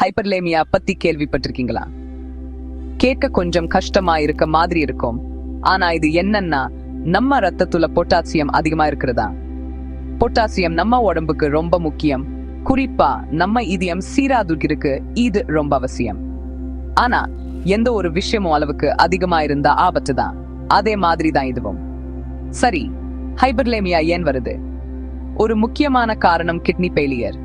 ஹைப்பர்லேமியா பத்தி கேள்விப்பட்டிருக்கீங்களா? கேட்க கொஞ்சம் கஷ்டமா இருக்க மாதிரி இருக்கும். ஆனா இது என்னன்னா நம்ம ரத்தத்துல பொட்டாசியம் அதிகமா இருக்கிறதா? பொட்டாசியம் நம்ம உடம்புக்கு ரொம்ப முக்கியம். குறிப்பா நம்ம இதயம் சீராதுக்கு இது ரொம்ப அவசியம். ஆனா எந்த ஒரு விஷயமும் அளவுக்கு அதிகமா இருந்தா ஆபத்து தான். அதே மாதிரி தான் இதுவும். சரி ஹைபர்லேமியா ஏன் வருது? ஒரு முக்கியமான காரணம் கிட்னி பெயிலியர்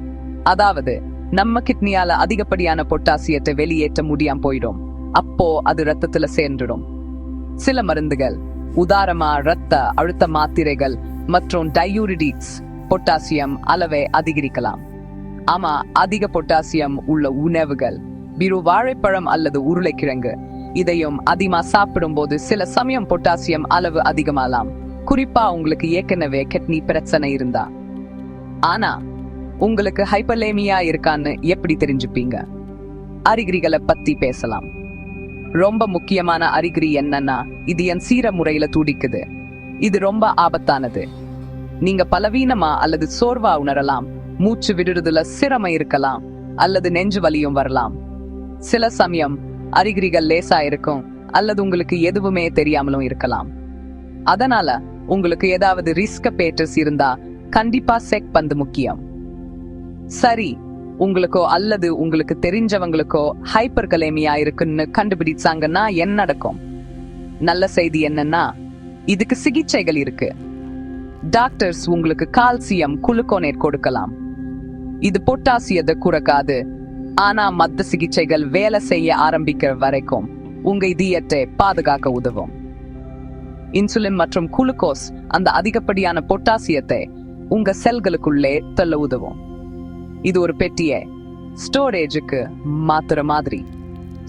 அதாவது நம்ம கிட்னியால அதிகப்படியான பொட்டாசியத்தை வெளியேற்ற முடியாம போயிடும். அப்போ அது ரத்தத்துல சேர்ந்துடும். சில மருந்துகள் உதாரமா ரத்த அழுத்த மாத்திரைகள் மற்றும் டயூரிடிக்ஸ் பொட்டாசியம் அளவை அதிகரிக்கலாம். ஆமா அதிக பொட்டாசியம் உள்ள உணவுகள் பிரு வாழைப்பழம் அல்லது உருளைக்கிழங்கு இதையும் அதிகமா சாப்பிடும்போது சில சமயம் பொட்டாசியம் அளவு அதிகமாலாம் குறிப்பா உங்களுக்கு ஏற்கனவே கிட்னி பிரச்சனை இருந்தா. ஆனா உங்களுக்கு ஹைப்பர்லேமியா இருக்கான்னு எப்படி தெரிஞ்சுப்பீங்க? அறிகுறிகளை பத்தி பேசலாம். ரொம்ப முக்கியமான அறிகுறி என்னன்னா இது என் சீர முறையில துடிக்குது. இது ரொம்ப ஆபத்தானது. நீங்க பலவீனமா அல்லது சோர்வா உணரலாம். மூச்சு விடுறதுல சிரமம் இருக்கலாம். அல்லது நெஞ்சு வலியும் வரலாம். சில சமயம் அறிகுறிகள் லேசா இருக்கும். அல்லது உங்களுக்கு எதுவுமே தெரியாமலும் இருக்கலாம். அதனால உங்களுக்கு ஏதாவது ரிஸ்க் பேட்டர்ஸ் இருந்தா கண்டிப்பா செக் பந்து முக்கியம். சரி உங்களுக்கோ அல்லது உங்களுக்கு தெரிஞ்சவங்களுக்கோ ஹைப்பர் கலேமியா இருக்குன்னு கண்டுபிடிச்சாங்கன்னா என்ன நடக்கும்? நல்ல செய்தி என்னன்னா இதுக்கு சிகிச்சைகள் இருக்கு. டாக்டர்ஸ் உங்களுக்கு கால்சியம் குளுக்கோனேட் கொடுக்கலாம். இது பொட்டாசியத்தை குறைக்காது. ஆனா மத்த சிகிச்சைகள் வேலை செய்ய ஆரம்பிக்கிற வரைக்கும் உங்க இதயத்தை பாதுகாக்க உதவும். இன்சுலின் மற்றும் குளுக்கோஸ் அந்த அதிகப்படியான பொட்டாசியத்தை உங்க செல்களுக்குள்ளே தள்ள உதவும். இது ஒரு பெட்டியை. ஸ்டோரேஜுக்கு மாத்துற மாதிரி.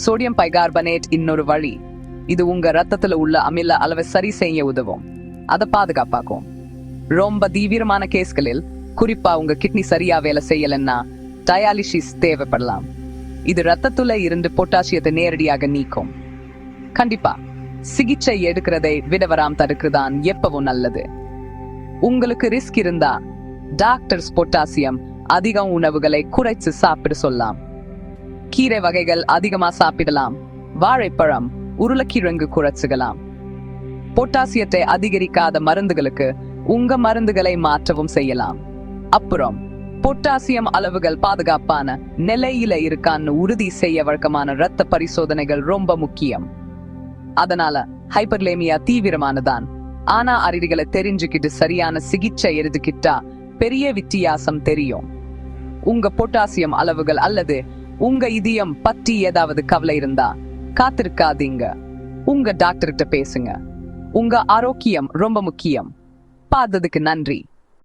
சோடியம் பைகார்பனேட் இன்னொரு வழி. இது உங்க ரத்தத்துல உள்ள அமில அளவை சரி செய்ய உதவும். அதை பாதுகாப்பாக்கும். ரொம்ப தீவிரமான கேஸ்களில் குறிப்பா உங்க கிட்னி சரியா வேலை செய்யலன்னா டயாலிசிஸ் தேவைப்படலாம். இது ரத்தத்துல இருந்து பொட்டாசியத்தை நேரடியாக நீக்கும். கண்டிப்பா சிகிச்சை எடுக்கிறதை விடவராம் தடுக்கிறதான் எப்பவும் நல்லது. உங்களுக்கு ரிஸ்க் இருந்தா டாக்டர்ஸ் பொட்டாசியம் அதிகம் உணவுகளை குறைச்சு சாப்பிட சொல்லலாம் கீரை வகைகள் அதிகமா சாப்பிடலாம். வாழைப்பழம் உருளைக்கிழங்கு குறைச்சுக்கலாம். பொட்டாசியத்தை அதிகரிக்காத மருந்துகளுக்கு உங்க மருந்துகளை மாற்றவும் செய்யலாம். அப்புறம் பொட்டாசியம் அளவுகள் பாதுகாப்பான நிலையில இருக்கான்னு உறுதி செய்ய வழக்கமான இரத்த பரிசோதனைகள் ரொம்ப முக்கியம். அதனால ஹைப்பர்லேமியா தீவிரமானதான். ஆனா அறிகுறிகளை தெரிஞ்சுக்கிட்டு சரியான சிகிச்சை எடுத்துக்கிட்டா பெரிய வித்தியாசம் தெரியும். உங்க பொட்டாசியம் அளவுகள் அல்லது உங்க இதயம் பற்றி ஏதாவது கவலை இருந்தா காத்திருக்காதீங்க. உங்க டாக்டர்கிட்ட பேசுங்க. உங்க ஆரோக்கியம் ரொம்ப முக்கியம். பார்த்ததுக்கு நன்றி.